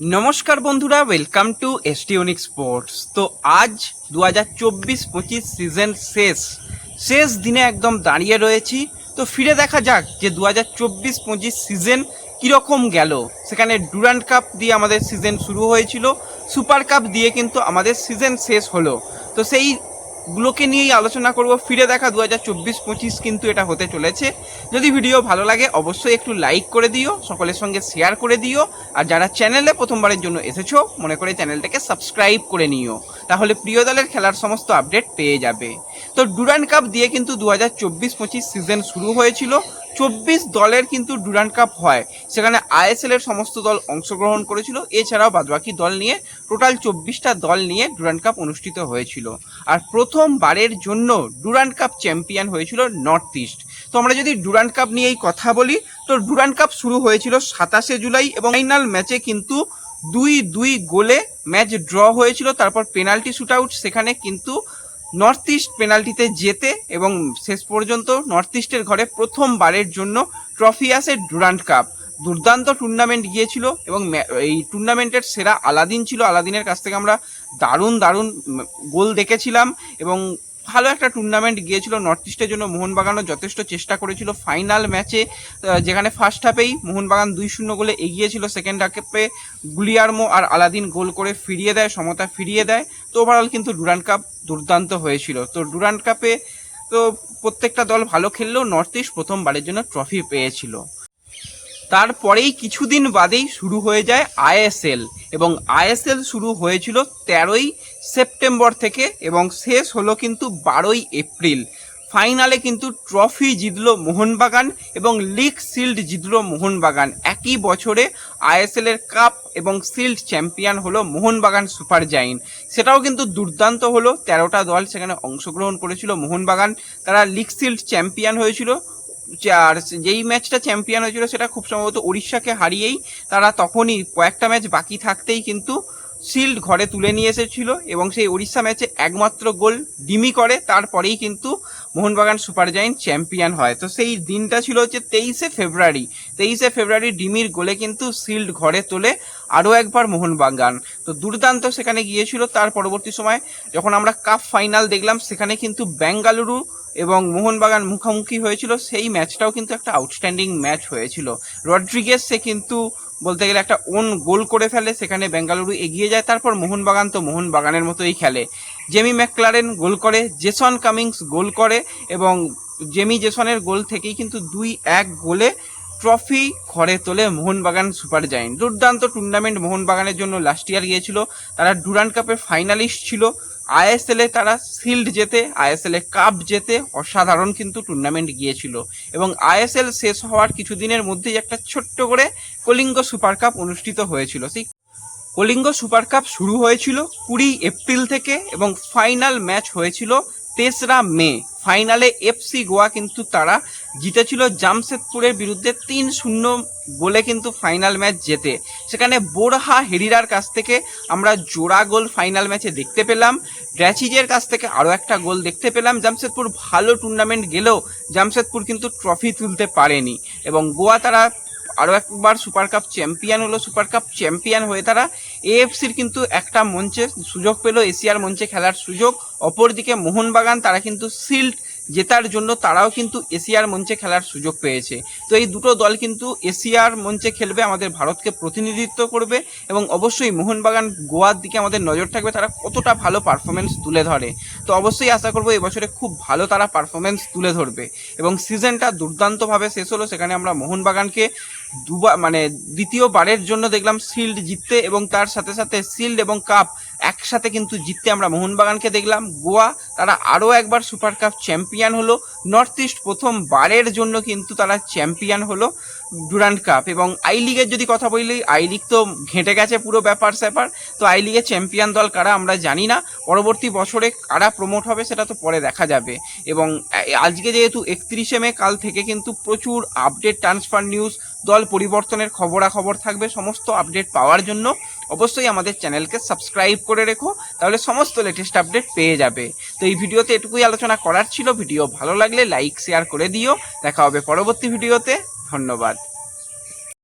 নমস্কার বন্ধুরা welcome to এসটিউনিক sports তো আজ দু হাজার চব্বিশ পঁচিশ সিজন শেষ শেষ দিনে একদম দাঁড়িয়ে রয়েছি। তো ফিরে দেখা যাক যে দু হাজার চব্বিশ পঁচিশ সিজন কীরকম গেল। সেখানে ডুরান্ড কাপ দিয়ে আমাদের সিজন শুরু হয়েছিল সুপার কাপ দিয়ে কিন্তু আমাদের সিজন শেষ হলো। তো সেই গুলোকে নিয়েই আলোচনা করব। ফিরে দেখা দু হাজার চব্বিশ পঁচিশ কিন্তু এটা হতে চলেছে। যদি ভিডিও ভালো লাগে, অবশ্যই একটু লাইক করে দিও, সকলের সঙ্গে শেয়ার করে দিও। আর যারা চ্যানেলে প্রথমবারের জন্য এসেছ, মনে করে চ্যানেলটাকে সাবস্ক্রাইব করে নিও। তাহলে প্রিয় দলের খেলার সমস্ত আপডেট পেয়ে যাবে। তো ডুরান্ড কাপ দিয়ে কিন্তু দু হাজার চব্বিশ পঁচিশ সিজন শুরু হয়েছিল। চব্বিশ দলের কিন্তু ডুরান্ড কাপ হয়। সেখানে আইএসএল এর সমস্ত দল অংশগ্রহণ করেছিল। এছাড়াও বাদবাকি দল নিয়ে, টোটাল চব্বিশটা দল নিয়ে ডুরান্ড কাপ অনুষ্ঠিত হয়েছিল। আর প্রথমবারের জন্য ডুরান্ড কাপ চ্যাম্পিয়ন হয়েছিল নর্থ ইস্ট। তো আমরা যদি ডুরান্ড কাপ নিয়েই কথা বলি, তো ডুরান্ড কাপ শুরু হয়েছিল সাতাশে জুলাই এবং ফাইনাল ম্যাচে কিন্তু দুই দুই গোলে ম্যাচ ড্র হয়েছিল। তারপর পেনাল্টি শুট আউট। সেখানে কিন্তু নর্থ ইস্ট পেনাল্টিতে জেতে এবং শেষ পর্যন্ত নর্থ ইস্টের ঘরে প্রথমবারের জন্য ট্রফি আসে ডুরান্ট কাপ দুর্দান্ত টুর্নামেন্ট গিয়েছিল এবং এই টুর্নামেন্টের সেরা আলাদিন ছিল। আলাদিনের কাছ থেকে আমরা দারুণ দারুণ গোল দেখেছিলাম এবং ভালো একটা টুর্নামেন্ট গিয়েছিল নর্থ ইস্টের জন্য। মোহনবাগানও যথেষ্ট চেষ্টা করেছিল। ফাইনাল ম্যাচে যেখানে ফার্স্ট হাফেই মোহনবাগান দুই শূন্য গোলে এগিয়েছিল। সেকেন্ড হাফে গুলিয়ারমো আর আলাদিন গোল করে ফিরিয়ে দেয়, সমতা ফিরিয়ে দেয়। তো ওভারঅল কিন্তু ডুরান্ড কাপ দুর্দান্ত হয়েছিল। তো ডুরান্ড কাপে তো প্রত্যেকটা দল ভালো খেললেও নর্থ ইস্ট প্রথমবারের জন্য ট্রফি পেয়েছিল। তারপরেই কিছুদিন বাদেই শুরু হয়ে যায় আইএসএল এবং আইএসএল শুরু হয়েছিল তেরোই সেপ্টেম্বর থেকে এবং শেষ হলো কিন্তু বারোই এপ্রিল। ফাইনালে কিন্তু ট্রফি জিতলো মোহনবাগান এবং লিগ শিল্ড জিতলো মোহনবাগান। একই বছরে আইএসএল এর কাপ এবং শিল্ড চ্যাম্পিয়ন হলো মোহনবাগান সুপার জাইন সেটাও কিন্তু দুর্দান্ত হলো। তেরোটা দল সেখানে অংশগ্রহণ করেছিল মোহনবাগান। তারা লিগ শিল্ড চ্যাম্পিয়ন হয়েছিল। আর যেই ম্যাচটা চ্যাম্পিয়ন হয়েছিল সেটা খুব সম্ভবত উড়িষ্যাকে হারিয়েই তারা তখনই কয়েকটা ম্যাচ বাকি থাকতেই কিন্তু শিল্ড ঘরে তুলে নিয়ে এসেছিল এবং সেই উড়িষ্যা ম্যাচে একমাত্র গোল ডিমি করে, তারপরেই কিন্তু মোহনবাগান সুপার জায়েন্ট চ্যাম্পিয়ন হয়। তো সেই দিনটা ছিল হচ্ছে তেইশে ফেব্রুয়ারি। তেইশে ফেব্রুয়ারি ডিমির গোলে কিন্তু শিল্ড ঘরে তোলে আরও একবার মোহনবাগান। তো দুর্দান্ত সেখানে গিয়েছিল। তার পরবর্তী সময় যখন আমরা কাপ ফাইনাল দেখলাম, সেখানে কিন্তু বেঙ্গালুরু এবং মোহনবাগান মুখোমুখি হয়েছিল, সেই ম্যাচটাও কিন্তু একটা আউটস্ট্যান্ডিং ম্যাচ হয়েছিল। রড্রিগেস সে কিন্তু বলতে গেলে একটা ওন গোল করে ফেলে, সেখানে বেঙ্গালুরু এগিয়ে যায়, তারপর মোহনবাগান তো মোহনবাগানের মতোই খেলে। জেমি ম্যাকলারেন গোল করে জেসন কামিংস গোল করে, এবং জেমি জেসনের গোল থেকেই কিন্তু দুই এক গোলে ট্রফি ঘরে তোলে মোহনবাগান সুপার জায়েন্ট দুর্দান্ত টুর্নামেন্ট মোহনবাগানের জন্য লাস্ট ইয়ার গিয়েছিল, তারা ডুরান্ড কাপের ফাইনালিস্ট ছিল আইএসএল তারা শিল্ড জেতে, আইএসএলে কাপ জেতে অসাধারণ কিন্তু টুর্নামেন্ট গিয়েছিল। এবং আইএসএল শেষ হওয়ার কিছুদিনের মধ্যেই একটা ছোট্ট করে কলিঙ্গ সুপার কাপ অনুষ্ঠিত হয়েছিল। সেই কলিঙ্গ সুপার কাপ শুরু হয়েছিল কুড়ি এপ্রিল থেকে এবং ফাইনাল ম্যাচ হয়েছিল তেসরা মে। ফাইনালে এফসি গোয়া কিন্তু তারা জিতেছিল জামশেদপুরের বিরুদ্ধে তিন শূন্য গোলে কিন্তু ফাইনাল ম্যাচ জেতে। সেখানে বোরহা হেরিরার কাছ থেকে আমরা জোড়া গোল ফাইনাল ম্যাচে দেখতে পেলাম। ড্র্যাচিজের কাছ থেকে আরও একটা গোল দেখতে পেলাম। জামশেদপুর ভালো টুর্নামেন্ট গেলেও জামশেদপুর কিন্তু ট্রফি তুলতে পারেনি। এবং গোয়া তারা আরও একবার সুপার কাপ চ্যাম্পিয়ন হলো, সুপার কাপ চ্যাম্পিয়ন হয়ে তারা এএফসির কিন্তু একটা মঞ্চে সুযোগ পেল এশিয়ার মঞ্চে খেলার সুযোগ। অপরদিকে মোহনবাগান, তারা কিন্তু শিল্ড জেতার জন্য তারাও কিন্তু এশিয়ার মঞ্চে খেলার সুযোগ পেয়েছে। তো এই দুটো দল কিন্তু এশিয়ার মঞ্চে খেলবে, আমাদের ভারতকে প্রতিনিধিত্ব করবে এবং অবশ্যই মোহনবাগান গোয়ার দিকে আমাদের নজর থাকবে, তারা কতটা ভালো পারফরমেন্স তুলে ধরে। তো অবশ্যই আশা করব এবছরে খুব ভালো তারা পারফরমেন্স তুলে ধরবে। এবং সিজনটা দুর্দান্তভাবে শেষ হলো, সেখানে আমরা মোহনবাগানকে দুবার মানে দ্বিতীয়বারের জন্য দেখলাম শিল্ড জিততে এবং তার সাথে সাথে শিল্ড এবং কাপ একসাথে কিন্তু জিততে আমরা মোহনবাগানকে দেখলাম। গোয়া, তারা আরও একবার সুপার কাপ চ্যাম্পিয়ন হলো। নর্থ ইস্ট প্রথমবারের জন্য কিন্তু তারা চ্যাম্পিয়ন হলো ডুরান্ড কাপ। এবং আই লিগের যদি কথা বলি, আই লিগ তো ঘেঁটে গেছে পুরো ব্যাপার স্যাপার। তো আই লিগের চ্যাম্পিয়ন দল কারা আমরা জানি না। পরবর্তী বছরে কারা প্রমোট হবে সেটা তো পরে দেখা যাবে। এবং আজকে যেহেতু একত্রিশে মে, কাল থেকে কিন্তু প্রচুর আপডেট ট্রান্সফার নিউজ দল পরিবর্তনের খবরাখবর থাকবে। সমস্ত আপডেট পাওয়ার জন্য অবশ্যই আমাদের চ্যানেলকে সাবস্ক্রাইব করে রেখো, তাহলে সমস্ত লেটেস্ট আপডেট পেয়ে যাবে। তো এই ভিডিওতে এটুকুই আলোচনা করার ছিল। ভিডিও ভালো লাগলে লাইক শেয়ার করে দিও। দেখা হবে পরবর্তী ভিডিওতে। ধন্যবাদ।